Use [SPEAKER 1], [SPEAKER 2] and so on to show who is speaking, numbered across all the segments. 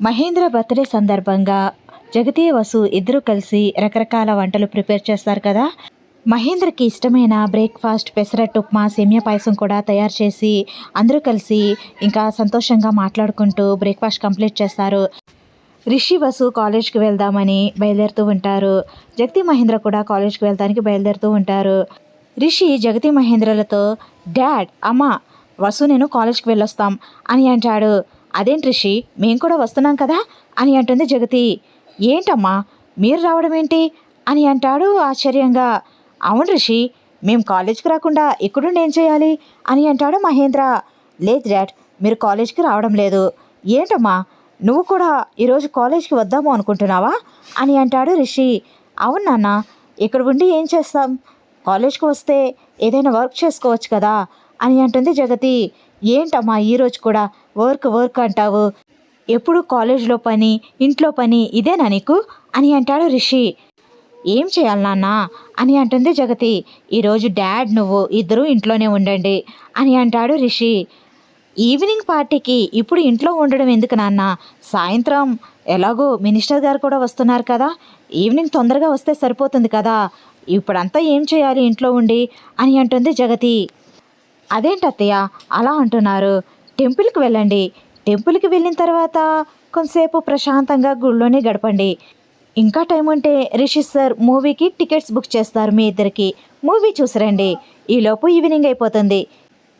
[SPEAKER 1] Mahindra birthday సందర్భంగా జగతి వసు ఇద్దరు కలిసి రకరకాల వంటలు ప్రిపేర్ చేస్తారు కదా. మహేంద్రకి ఇష్టమైన బ్రేక్ఫాస్ట్ పెసరట్టు ఉప్మా సేమియా పాయసం కూడా తయారు చేసి అందరూ కలిసి ఇంకా సంతోషంగా మాట్లాడుకుంటూ బ్రేక్ఫాస్ట్ కంప్లీట్ చేస్తారు. రిషి వసు కాలేజ్కి వెళ్దామని బయలుదేరుతూ ఉంటారు. జగతి మహేంద్ర కూడా కాలేజ్కి వెళ్తానికి బయలుదేరుతూ ఉంటారు. రిషి జగతి మహేంద్రలతో డాడ్ అమ్మ వసు నేను కాలేజ్కి వెళ్ళొస్తాం అని అంటాడు. అదేంటి రిషి మేము కూడా వస్తున్నాం కదా? అని అంటుంది జగతి. ఏంటమ్మా మీరు రావడం ఏంటి అని అంటాడు ఆశ్చర్యంగా. అవును రిషి మేము కాలేజ్కి రాకుండా ఇక్కడుండి ఏం చేయాలి? అని అంటాడు మహేంద్ర. లేదు డాడ్ మీరు కాలేజ్కి రావడం లేదు. ఏంటమ్మా నువ్వు కూడా ఈరోజు కాలేజ్కి వద్దాము అనుకుంటున్నావా? అని అంటాడు రిషి. అవును నాన్న ఇక్కడ ఉండి ఏం చేస్తాం? కాలేజ్కి వస్తే ఏదైనా వర్క్ చేసుకోవచ్చు కదా? అని అంటుంది జగతి. ఏంటమ్మా ఈరోజు కూడా వర్క్ వర్క్ అంటావు? ఎప్పుడు కాలేజ్లో పని ఇంట్లో పని ఇదేనా నీకు? అని అంటాడు రిషి. ఏం చేయాలి నాన్న? అని అంటుంది జగతి. ఈరోజు డాడ్ నువ్వు ఇద్దరూ ఇంట్లోనే ఉండండి అని అంటాడు రిషి. ఈవినింగ్ పార్టీకి ఇప్పుడు ఇంట్లో ఉండడం ఎందుకు నాన్న? సాయంత్రం ఎలాగో మినిస్టర్ గారు కూడా వస్తున్నారు కదా. ఈవినింగ్ తొందరగా వస్తే సరిపోతుంది కదా. ఇప్పుడంతా ఏం చేయాలి ఇంట్లో ఉండి? అని అంటుంది జగతి. అదేంటత్తయ్య? అలా అంటున్నారు. టెంపుల్కి వెళ్ళండి. టెంపుల్కి వెళ్ళిన తర్వాత కొంతసేపు ప్రశాంతంగా గుళ్ళోనే గడపండి. ఇంకా టైం ఉంటే రిషి సార్ మూవీకి టికెట్స్ బుక్ చేస్తారు మీ ఇద్దరికి. మూవీ చూసిరండి. ఈలోపు ఈవినింగ్ అయిపోతుంది.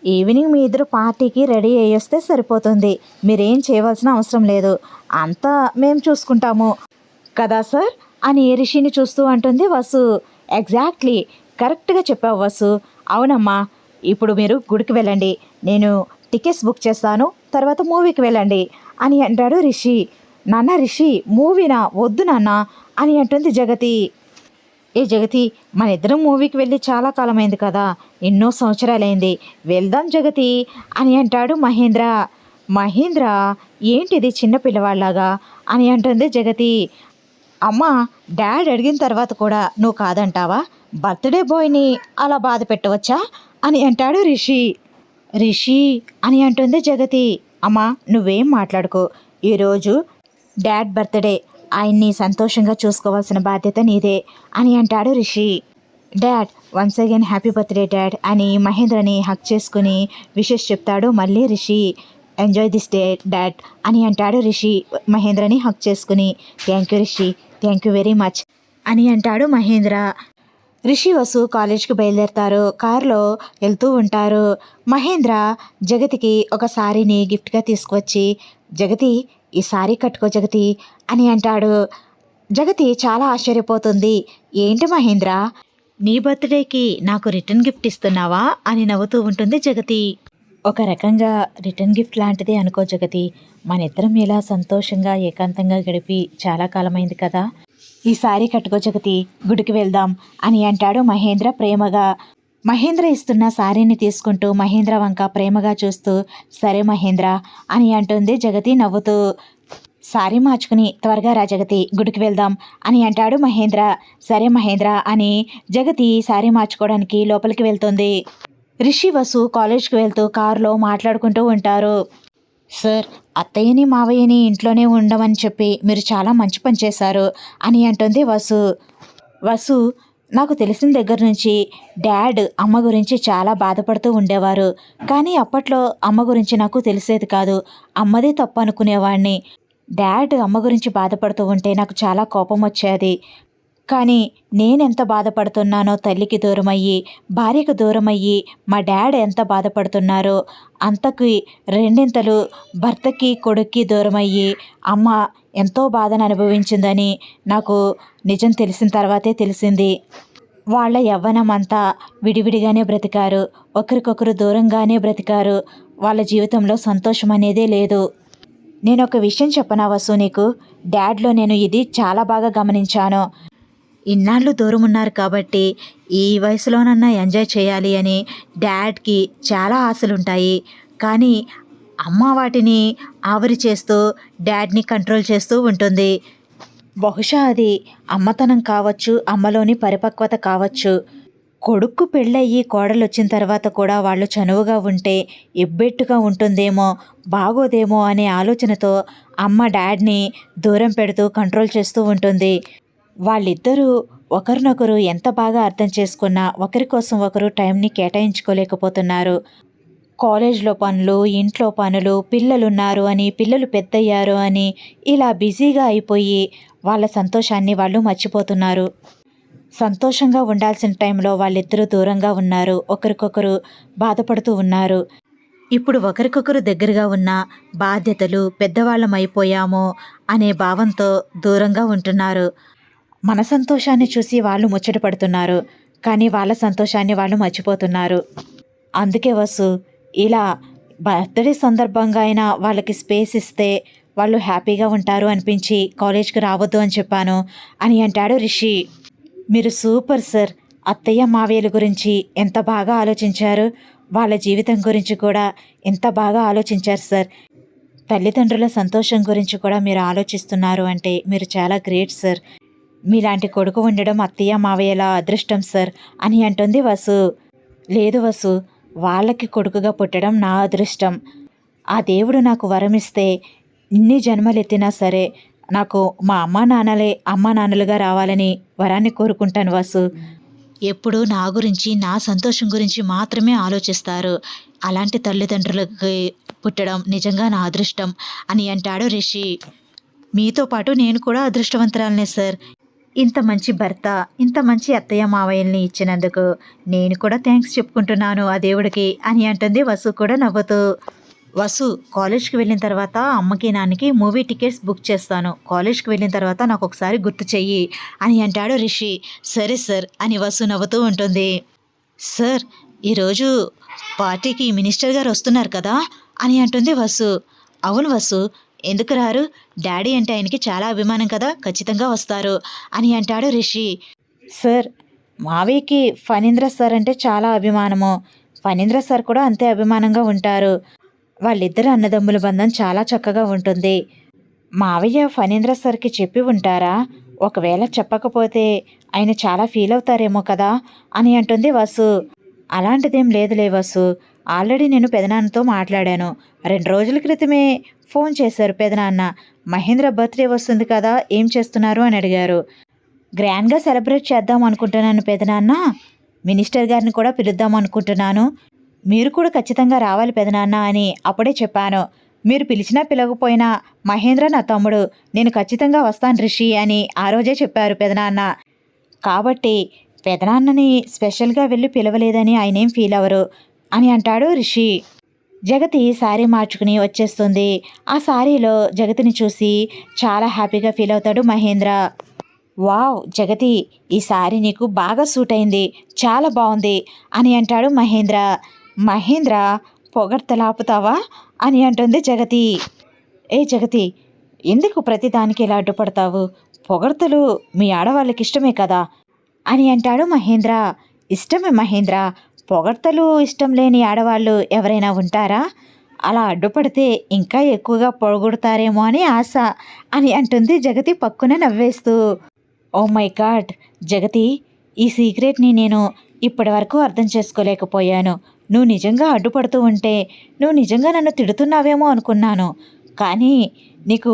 [SPEAKER 1] ఈవినింగ్ మీ ఇద్దరు పార్టీకి రెడీ అయ్యి వస్తే సరిపోతుంది. మీరేం చేయవలసిన అవసరం లేదు. అంతా మేము చూసుకుంటాము. కదా సార్? అని రిషిని చూస్తూ అంటుంది వసు. ఎగ్జాక్ట్లీ. కరెక్ట్గా చెప్పావు వసు. అవునమ్మా. ఇప్పుడు మీరు గుడికి వెళ్ళండి. నేను టికెట్స్ బుక్ చేస్తాను. తర్వాత మూవీకి వెళ్ళండి. అని అంటాడు రిషి. నాన్న రిషి మూవీనా? వద్దు నాన్న అని అంటుంది జగతి. ఏ జగతి మన ఇద్దరం మూవీకి వెళ్ళి చాలా కాలమైంది కదా. ఎన్నో సంవత్సరాలైంది. వెళ్దాం జగతి అని అంటాడు మహేంద్ర. మహేంద్ర ఏంటిది చిన్న పిల్లవాళ్ళలాగా? అని అంటుంది జగతి. అమ్మ డాడ్ అడిగిన తర్వాత కూడా నువ్వు కాదంటావా? బర్త్డే బాయ్ని అలా బాధ పెట్టవచ్చా? అని అంటాడు రిషి. రిషి అని అంటుంది జగతి. అమ్మా నువ్వేం మాట్లాడుకో. ఈరోజు డాడ్ బర్త్డే. ఆయన్ని సంతోషంగా చూసుకోవాల్సిన బాధ్యత నీదే అని అంటాడు Rishi. Dad once again happy birthday dad అని మహేంద్రని హక్ చేసుకుని విషెస్ చెప్తాడు మళ్ళీ Rishi. Enjoy this day dad అని అంటాడు రిషి. మహేంద్రని హక్ చేసుకుని thank you Rishi. Thank you very much అని అంటాడు మహేంద్ర. రిషి వసు కాలేజ్కి బయలుదేరతారు. కారులో వెళ్తూ ఉంటారు. మహేంద్ర జగతికి ఒక సారీని గిఫ్ట్గా తీసుకువచ్చి జగతి ఈ సారీ కట్టుకో జగతి అని అంటాడు. జగతి చాలా ఆశ్చర్యపోతుంది. ఏంటి మహేంద్ర నీ బర్త్డేకి నాకు రిటర్న్ గిఫ్ట్ ఇస్తున్నావా? అని నవ్వుతూ ఉంటుంది జగతి. ఒక రకంగా రిటర్న్ గిఫ్ట్ లాంటిది అనుకో జగతి. మన ఇద్దరం ఇలా సంతోషంగా ఏకాంతంగా గడిపి చాలా కాలమైంది కదా. ఈ సారీ కట్టుకో జగతి గుడికి వెళ్దాం అని అంటాడు మహేంద్ర ప్రేమగా. మహేంద్ర ఇస్తున్న శారీని తీసుకుంటూ మహేంద్ర వంక ప్రేమగా చూస్తూ సరే మహేంద్ర అని అంటుంది జగతి నవ్వుతూ. సారీ మార్చుకుని త్వరగా రా జగతి గుడికి వెళ్దాం అని అంటాడు మహేంద్ర. సరే మహేంద్ర అని జగతి సారీ మార్చుకోవడానికి లోపలికి వెళ్తుంది. రిషి వసు కాలేజ్కి వెళ్తూ కారులో మాట్లాడుకుంటూ ఉంటారు. సార్ అత్తయ్యని మావయ్యని ఇంట్లోనే ఉండమని చెప్పి మీరు చాలా మంచి పని చేశారు అని అంటుంది వసు. వసు నాకు తెలిసిన దగ్గర నుంచి డాడ్ అమ్మ గురించి చాలా బాధపడుతూ ఉండేవారు. కానీ అప్పట్లో అమ్మ గురించి నాకు తెలిసేది కాదు. అమ్మదే తప్పు అనుకునేవాడిని డాడ్ అమ్మ గురించి బాధపడుతూ ఉంటే నాకు చాలా కోపం వచ్చేది. కానీ నేనెంత బాధపడుతున్నానో తల్లికి దూరమయ్యి భార్యకు దూరమయ్యి మా డాడ్ ఎంత బాధపడుతున్నారో అంతకి రెండింతలు భర్తకి కొడుక్కి దూరమయ్యి అమ్మ ఎంతో బాధను అనుభవించిందని నాకు నిజం తెలిసిన తర్వాతే తెలిసింది. వాళ్ళ యవ్వనం అంతా విడివిడిగానే బ్రతికారు ఒకరికొకరు దూరంగానే బ్రతికారు. వాళ్ళ జీవితంలో సంతోషం అనేదే లేదు. నేను ఒక విషయం చెప్పనా వసు నీకు? డాడ్లో నేను ఇది చాలా బాగా గమనించాను. ఇన్నాళ్ళు దూరం ఉన్నారు కాబట్టి ఈ వయసులోనన్నా ఎంజాయ్ చేయాలి అని డాడ్కి చాలా ఆశలుంటాయి. కానీ అమ్మ వాటిని ఆవరి చేస్తూ డాడ్ని కంట్రోల్ చేస్తూ ఉంటుంది. బహుశా అది అమ్మతనం కావచ్చు అమ్మలోని పరిపక్వత కావచ్చు. కొడుక్కు పెళ్ళయ్యి కోడలు వచ్చిన తర్వాత కూడా వాళ్ళు చనువుగా ఉంటే ఇబ్బెట్టుగా ఉంటుందేమో బాగోదేమో అనే ఆలోచనతో అమ్మ డాడ్ని దూరం పెడుతూ కంట్రోల్ చేస్తూ ఉంటుంది. వాళ్ళిద్దరూ ఒకరినొకరు ఎంత బాగా అర్థం చేసుకున్నా ఒకరి కోసం ఒకరు టైంని కేటాయించుకోలేకపోతున్నారు. కాలేజ్లో పనులు ఇంట్లో పనులు పిల్లలున్నారు అని పిల్లలు పెద్దయ్యారు అని ఇలా బిజీగా అయిపోయి వాళ్ళ సంతోషాన్ని వాళ్ళు మర్చిపోతున్నారు. సంతోషంగా ఉండాల్సిన టైంలో వాళ్ళిద్దరూ దూరంగా ఉన్నారు ఒకరికొకరు బాధపడుతూ ఉన్నారు. ఇప్పుడు ఒకరికొకరు దగ్గరగా ఉన్న బాధ్యతలు పెద్దవాళ్ళం అయిపోయామో అనే భావంతో దూరంగా ఉంటున్నారు. మన సంతోషాన్ని చూసి వాళ్ళు ముచ్చట పడుతున్నారు. కానీ వాళ్ళ సంతోషాన్ని వాళ్ళు మర్చిపోతున్నారు. అందుకే వసు ఇలా బర్త్డే సందర్భంగా అయినా వాళ్ళకి స్పేస్ ఇస్తే వాళ్ళు హ్యాపీగా ఉంటారు అనిపించి కాలేజ్కి రావద్దు అని చెప్పాను అని అంటాడు రిషి. మీరు సూపర్ సార్. అత్తయ్య మావేలు గురించి ఎంత బాగా ఆలోచించారు? వాళ్ళ జీవితం గురించి కూడా ఎంత బాగా ఆలోచించారు సార్. తల్లిదండ్రుల సంతోషం గురించి కూడా మీరు ఆలోచిస్తున్నారు అంటే మీరు చాలా గ్రేట్ సార్. మీలాంటి కొడుకు ఉండడం అత్తయ్య మావయ్యల అదృష్టం సార్? అని అంటుంది వసు. లేదు వసు వాళ్ళకి కొడుకుగా పుట్టడం నా అదృష్టం. ఆ దేవుడు నాకు వరమిస్తే ఇన్ని జన్మలెత్తినా సరే నాకు మా అమ్మా నాన్నలే అమ్మా నాన్నలుగా రావాలని వరాన్ని కోరుకుంటాను వాసు. ఎప్పుడు నా గురించి నా సంతోషం గురించి మాత్రమే ఆలోచిస్తారు. అలాంటి తల్లిదండ్రులకి పుట్టడం నిజంగా నా అదృష్టం అని అంటాడు రిషి. మీతో పాటు నేను కూడా అదృష్టవంతురాలనే సార్. ఇంత మంచి భర్త ఇంత మంచి అత్తయ్య మావయ్యల్ని ఇచ్చినందుకు నేను కూడా థ్యాంక్స్ చెప్పుకుంటున్నాను ఆ దేవుడికి అని అంటుంది వసు కూడా నవ్వుతూ. వసు కాలేజ్కి వెళ్ళిన తర్వాత అమ్మకి నాన్నకి మూవీ టికెట్స్ బుక్ చేస్తాను. కాలేజ్కి వెళ్ళిన తర్వాత నాకు ఒకసారి గుర్తు చెయ్యి అని అంటాడు రిషి. సరే సార్ అని వసు నవ్వుతూ ఉంటుంది. సార్ ఈరోజు పార్టీకి మినిస్టర్ గారు వస్తున్నారు కదా అని అంటుంది వసు. అవును వసు ఎందుకు రారు? డాడీ అంటే ఆయనకి చాలా అభిమానం కదా ఖచ్చితంగా వస్తారు అని అంటాడు రిషి. సార్ మావయ్యకి ఫణీంద్ర సార్ అంటే చాలా అభిమానము. ఫణీంద్ర సార్ కూడా అంతే అభిమానంగా ఉంటారు. వాళ్ళిద్దరు అన్నదమ్ముల బంధం చాలా చక్కగా ఉంటుంది. మావయ్య ఫణీంద్ర సార్కి చెప్పి ఉంటారా? ఒకవేళ చెప్పకపోతే ఆయన చాలా ఫీల్ అవుతారేమో కదా అని అంటుంది వసు. అలాంటిదేం లేదులే వసు. ఆల్రెడీ నేను పెదనాన్నతో మాట్లాడాను. రెండు రోజుల క్రితమే ఫోన్ చేశారు పెదనాన్న. మహేంద్ర బర్త్డే వస్తుంది కదా ఏం చేస్తున్నారు అని అడిగారు. గ్రాండ్గా సెలబ్రేట్ చేద్దాం అనుకుంటున్నాను పెదనాన్న. మినిస్టర్ గారిని కూడా పిలుద్దాం అనుకుంటున్నాను. మీరు కూడా ఖచ్చితంగా రావాలి పెదనాన్న అని అప్పుడే చెప్పాను. మీరు పిలిచినా పిలవకపోయినా మహేంద్ర నా తమ్ముడు. నేను ఖచ్చితంగా వస్తాను రిషి అని ఆ రోజే చెప్పారు పెదనాన్న. కాబట్టి పెదనాన్నని స్పెషల్గా వెళ్ళి పిలవలేదని ఆయనేం ఫీల్ అవ్వరు అని అంటాడు రిషి. జగతి శారీ మార్చుకుని వచ్చేస్తుంది. ఆ శారీలో జగతిని చూసి చాలా హ్యాపీగా ఫీల్ అవుతాడు మహేంద్ర. వావ్ జగతి ఈ శారీ నీకు బాగా సూట్ అయింది చాలా బాగుంది అని అంటాడు మహేంద్ర. మహేంద్ర పొగడ్తలాపుతావా అని అంటుంది జగతి. ఏ జగతి ఎందుకు ప్రతిదానికి ఇలా అడ్డుపడతావు? పొగడ్తలు మీ ఆడవాళ్ళకి ఇష్టమే కదా అని అంటాడు మహేంద్ర. ఇష్టమే మహేంద్ర. పొగడ్తలు ఇష్టం లేని ఆడవాళ్ళు ఎవరైనా ఉంటారా? అలా అడ్డుపడితే ఇంకా ఎక్కువగా పొగొడతారేమో అని ఆశ అని అంటుంది జగతి పక్కున నవ్వేస్తూ. Oh my God! జగతి ఈ సీక్రెట్ని నేను ఇప్పటి వరకు అర్థం చేసుకోలేకపోయాను. నువ్వు నిజంగా అడ్డుపడుతూ ఉంటే నువ్వు నిజంగా నన్ను తిడుతున్నావేమో అనుకున్నాను. కానీ నీకు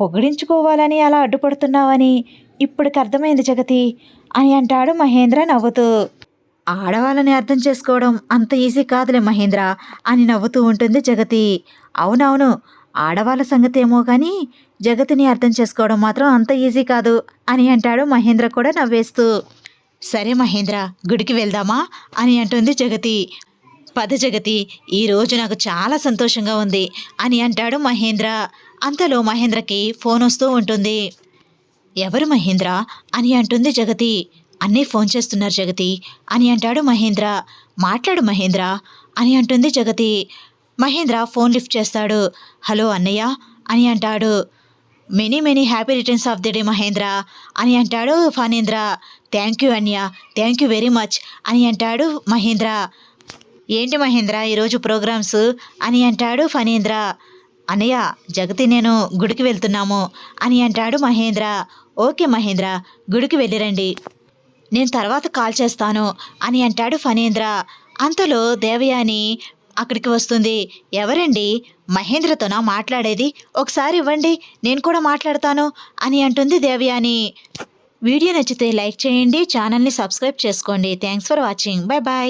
[SPEAKER 1] పొగిడించుకోవాలని అలా అడ్డుపడుతున్నావని ఇప్పటికి అర్థమైంది జగతి అని అంటాడు మహేంద్ర నవ్వుతూ. ఆడవాళ్ళని అర్థం చేసుకోవడం అంత ఈజీ కాదులే మహేంద్ర అని నవ్వుతూ ఉంటుంది జగతి. అవునవును ఆడవాళ్ళ సంగతి ఏమో కానీ జగతిని అర్థం చేసుకోవడం మాత్రం అంత ఈజీ కాదు అని అంటాడు మహేంద్ర కూడా నవ్వేస్తూ. సరే మహేంద్ర గుడికి వెళ్దామా అని అంటుంది జగతి. పద జగతి ఈరోజు నాకు చాలా సంతోషంగా ఉంది అని అంటాడు మహేంద్ర. అంతలో మహేంద్రకి ఫోన్ వస్తూ ఉంటుంది. ఎవరు మహేంద్ర? అని అంటుంది జగతి. అన్నీ ఫోన్ చేస్తున్నారు జగతి. అని అంటాడు మహేంద్ర. మాట్లాడు మహేంద్ర. అని అంటుంది జగతి. మహేంద్ర ఫోన్ లిఫ్ట్ చేస్తాడు. హలో అన్నయ్య. అని అంటాడు. Many many happy returns of the day Mahendra. అని అంటాడు ఫానేంద్ర థ్యాంక్ యూ అన్య. Thank you very much. అని అంటాడు మహేంద్ర. ఏంటి మహేంద్ర ఈరోజు ప్రోగ్రామ్స్? అని అంటాడు ఫణేంద్ర. అన్నయ్య జగతి నేను గుడికి వెళ్తున్నాము. అని అంటాడు మహేంద్ర. ఓకే మహేంద్ర గుడికి వెళ్ళిరండి. నేను తర్వాత కాల్ చేస్తాను అని అంటాడు ఫణేంద్ర. అంతలో దేవయాని అక్కడికి వస్తుంది. ఎవరండి? మహేంద్రతోనా మాట్లాడేది? ఒకసారి ఇవ్వండి నేను కూడా మాట్లాడతాను అని అంటుంది దేవయాని. వీడియో నచ్చితే లైక్ చేయండి ఛానల్ని సబ్స్క్రైబ్ చేసుకోండి. Thanks for watching. Bye bye.